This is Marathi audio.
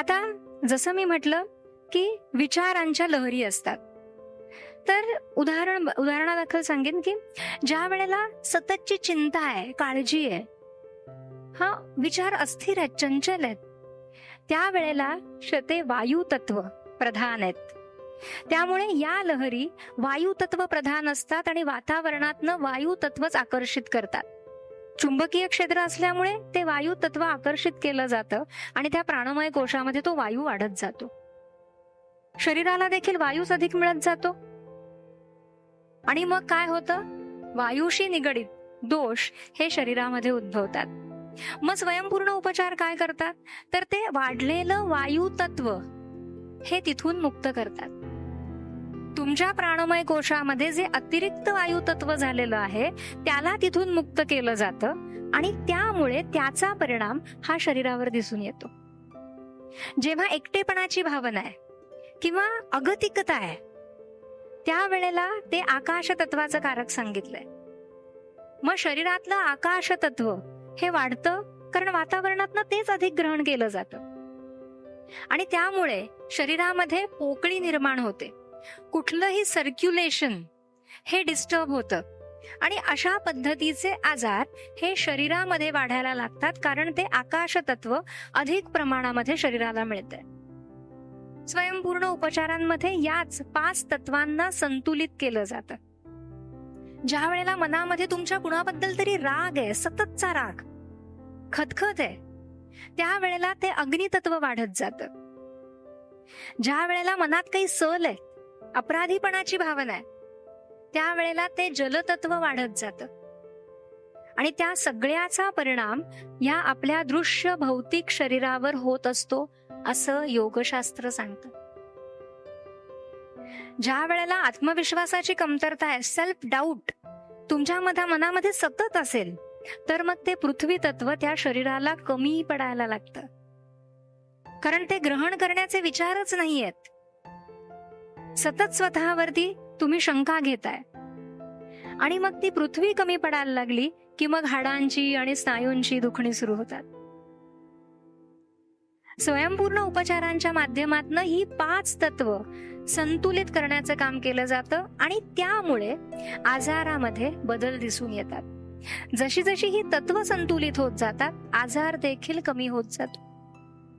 आता जसं मी म्हटलं की विचारांच्या लहरी असतात. तर उदाहरण उदाहरणादाखल सांगेन की ज्या वेळेला सततची चिंता आहे काळजी आहे हा विचार अस्थिर आहेत चंचल आहेत त्यावेळेला शते वायू तत्व प्रधान आहेत. त्यामुळे या लहरी वायू तत्व प्रधान असतात आणि वातावरणातनं वायू तत्वच आकर्षित करतात. चुंबकीय क्षेत्र असल्यामुळे ते वायू तत्व आकर्षित केलं जातं आणि त्या प्राणमय कोशामध्ये तो वायू वाढत जातो. शरीराला देखील वायूच अधिक मिळत जातो. आणि मग काय होतं? वायूशी निगडीत दोष हे शरीरामध्ये उद्भवतात. मग स्वयंपूर्ण उपचार काय करतात? तर ते वाढलेलं वायू तत्व हे तिथून मुक्त करतात. तुमच्या प्राणमय कोशामध्ये जे अतिरिक्त वायू तत्व झालेलं आहे त्याला तिथून मुक्त केलं जातं आणि त्यामुळे त्याचा परिणाम हा शरीरावर दिसून येतो. जेव्हा एकटेपणाची भावना आहे किंवा अगतिकता आहे त्यावेळेला ते आकाश तत्वाचं कारक सांगितलंय. मग शरीरातलं आकाश तत्व हे वाढतं कारण वातावरणातनं तेच अधिक ग्रहण केलं जातं. आणि त्यामुळे शरीरामध्ये पोकळी निर्माण होते. कुठलंही सर्क्युलेशन हे डिस्टर्ब होतं. आणि अशा पद्धतीचे आजार हे शरीरामध्ये वाढायला लागतात कारण ते आकाश तत्व अधिक प्रमाणामध्ये शरीराला मिळते. स्वयंपूर्ण उपचारांमध्ये याच पाच तत्वांना संतुलित केलं जातं. ज्या वेळेला मनामध्ये तुमच्या कुणाबद्दल तरी राग आहे सततचा राग खतखत आहे त्यावेळेला ते अग्नितत्व वाढत जात. ज्या वेळेला मनात काही सल आहे अपराधीपणाची भावना आहे. त्यावेळेला ते जलतत्व वाढत जात. आणि त्या सगळ्याचा परिणाम या आपल्या दृश्य भौतिक शरीरावर होत असतो असं योगशास्त्र सांगतं. ज्या वेळेला आत्मविश्वासाची कमतरता आहे सेल्फ डाऊट तुमच्या मनामध्ये सतत असेल तर मग ते पृथ्वी तत्व त्या शरीराला कमी पडायला लागतं. कारण ते ग्रहण करण्याचे विचारच नाही आहेत सतत स्वतःवरती तुम्ही शंका घेताय. आणि मग ती पृथ्वी कमी पडायला लागली की मग हाडांची आणि स्नायूंची दुखणी सुरू होतात. स्वयंपूर्ण उपचारांच्या माध्यमातून ही पाच तत्व संतुलित करण्याचं काम केलं जातं आणि त्यामुळे आजारामध्ये बदल दिसून येतात. जशी जशी ही तत्व संतुलित होत जातात आजार देखील कमी होत जातो.